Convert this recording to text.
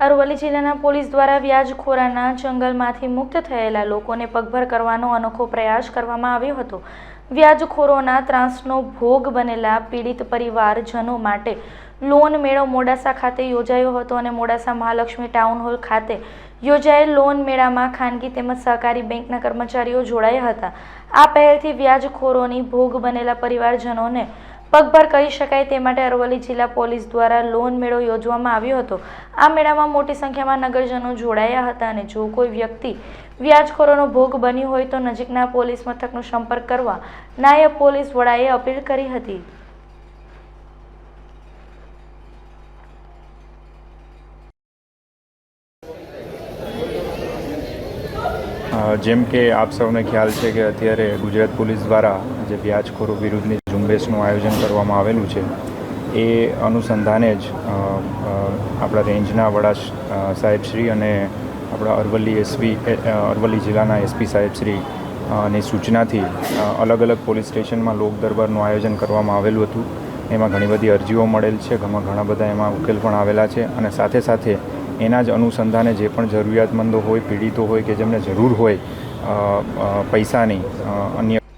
અરવલ્લી જિલ્લાના પોલીસ દ્વારા વ્યાજખોરાના જંગલમાંથી મુક્ત થયેલા લોકોને પગભર કરવાનો અનોખો પ્રયાસ કરવામાં આવ્યો હતો. વ્યાજખોરોના ત્રાસનો ભોગ બનેલા પીડિત પરિવારજનો માટે લોન મેળો મોડાસા ખાતે યોજાયો હતો અને મોડાસા મહાલક્ષ્મી ટાઉન હોલ ખાતે યોજાયેલ લોન મેળામાં ખાનગી તેમજ સહકારી બેંકના કર્મચારીઓ જોડાયા હતા. આ પહેલથી વ્યાજખોરોની ભોગ બનેલા પરિવારજનોને પગભર કહી શકાય તે માટે અરવલ્લી જિલ્લા પોલીસ દ્વારા લોન મેળો યોજવામાં આવ્યો હતો. આ મેળામાં મોટી સંખ્યામાં નગરજનો જોડાયા હતા અને જો કોઈ વ્યક્તિ વ્યાજખોરોનો ભોગ બન્યો હોય તો નજીકના પોલીસ મથકનો સંપર્ક કરવા નાયબ પોલીસ વડાએ અપીલ કરી હતી. જેમ કે આપ સૌને ખ્યાલ છે કે અત્યારે ગુજરાત પોલીસ દ્વારા જે વ્યાજખોરો વિરુદ્ધની ઝુંબેશનું આયોજન કરવામાં આવેલું છે, એ અનુસંધાને જ આપણા રેન્જના વડા સાહેબશ્રી અને આપણા અરવલ્લી એસપી અરવલ્લી જિલ્લાના એસપી સાહેબશ્રી ની સૂચનાથી અલગ અલગ પોલીસ સ્ટેશનમાં લોક દરબારનું આયોજન કરવામાં આવેલું હતું. એમાં ઘણી બધી અરજીઓ મળેલ છે ઘણા બધા એમાં ઉકેલ પણ આવેલા છે અને સાથે સાથે એના જ અનુસંધાને જે પણ જરૂરિયાતમંદો હોય, પીડિતો હોય કે જેમને જરૂર હોય પૈસાની અન્ય